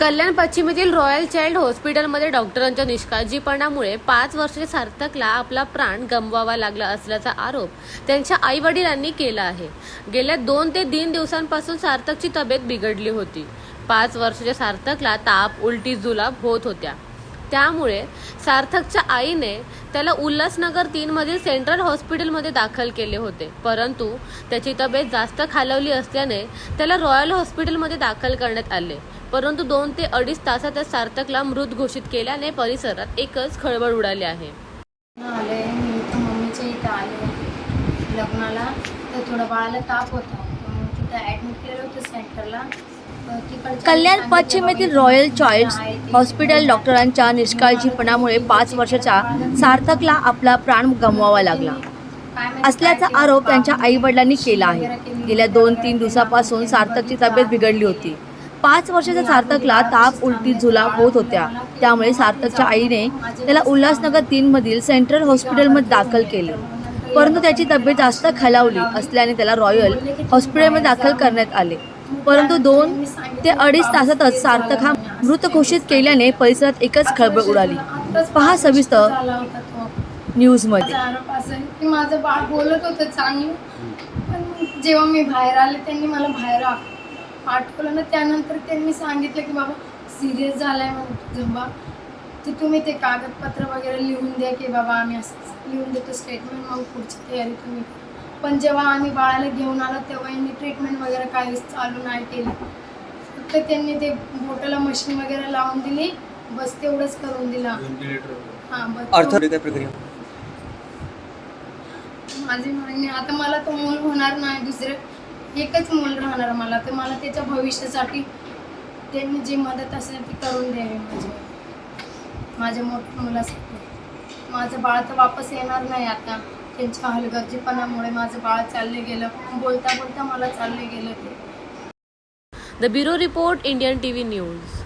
कल्याण पश्चिमेतील royal child हॉस्पिटलमध्ये डॉक्टरांच्या निष्काळजीपणामुळे पाच वर्षाच्या सार्थकला आपला प्राण गमवावा लागला असल्याचा आरोप त्यांच्या आई वडिलांनी केला आहे. गेल्या दोन ते तीन दिवसांपासून सार्थकची तब्येत बिघडली होती. पाच वर्षाच्या सार्थकला ताप उलटी जुलाब होत होत्या. त्यामुळे सार्थकच्या आईने त्याला उल्हासनगर तीन मधील सेंट्रल हॉस्पिटलमध्ये दाखल केले होते. परंतु त्याची तब्येत जास्त खालवली असल्याने त्याला रॉयल हॉस्पिटलमध्ये दाखल करण्यात आले. परंतु दोन ते अडीच तासातच सार्थकला मृत घोषित केल्याने परिसरात एकच खळबळ उडाली आहे. आले मी इथं मम्मीच्या इथं आले लग्नाला तर थोडं बाळाला ताप होता. मग तिथं ॲडमिट केलं होतं सेंटरला तर तिकडच्या कल्याण पश्चिम येथील रॉयल चाइल्ड्स. हॉस्पिटल डॉक्टरांच्या निष्काळजीपणामुळे पाच वर्षाच्या सार्थकला आपला प्राण गमवावा लागला. असल्याचा आरोप त्यांच्या आई वडिलांनी केला आहे. केली. गेल्या दोन तीन दिवसापासून सार्थकची तब्येत बिघडली होती. पाच वर्षाच्या सार्थकला ताप उलटी झुला होत होत्या. त्यामुळे सार्थकच्या आईने त्याला उल्हासनगर तीन मधील सेंट्रल हॉस्पिटलमध्ये दाखल केले. परंतु त्याची तब्येत जास्त खालावली असल्याने त्याला रॉयल हॉस्पिटलमध्ये दाखल करण्यात आले. परंतु दोन ते अडीच तासातच सार्थक हा मृत घोषित केल्याने परिसरात एकच खळबळ उडाली. पहा सविस्तर न्यूजमध्ये. माझं बाळ बोलत होतं चांगलं पण जेव्हा मी बाहेर आले त्यांनी मला बाहेर आ- पाठवलं ना त्यानंतर त्यांनी सांगितलं की बाबा सिरियस झालाय म्हणून तुझं बा की तुम्ही ते कागदपत्र वगैरे लिहून द्या की बाबा आम्ही असं लिहून देतो स्टेटमेंट मग पुढची तयारी तुम्ही करा. पण जेव्हा आम्ही बाळाला घेऊन आलो तेव्हा यांनी ट्रीटमेंट वगैरे काहीच चालू नाही केली. फक्त त्यांनी ते बोटाला मशीन वगैरे लावून दिली बस तेवढंच करून दिला. हां बस. अर्थ काय प्रक्रिया. माझी मागणी आता मला तो मूल होणार नाही दुसरं. एकच मूल राहणार मला तर मला त्याच्या भविष्यासाठी त्यांनी जी मदत असेल ती करून द्यावी माझी. माझ्या मोठ्या मुलासाठी. माझं बाळ तर वापस येणार नाही आता. त्यांच्या हलगर्जीपणामुळे माझं बाळ चालले गेलं. बोलता बोलता मला चालले गेलं ते. The bureau report Indian T V news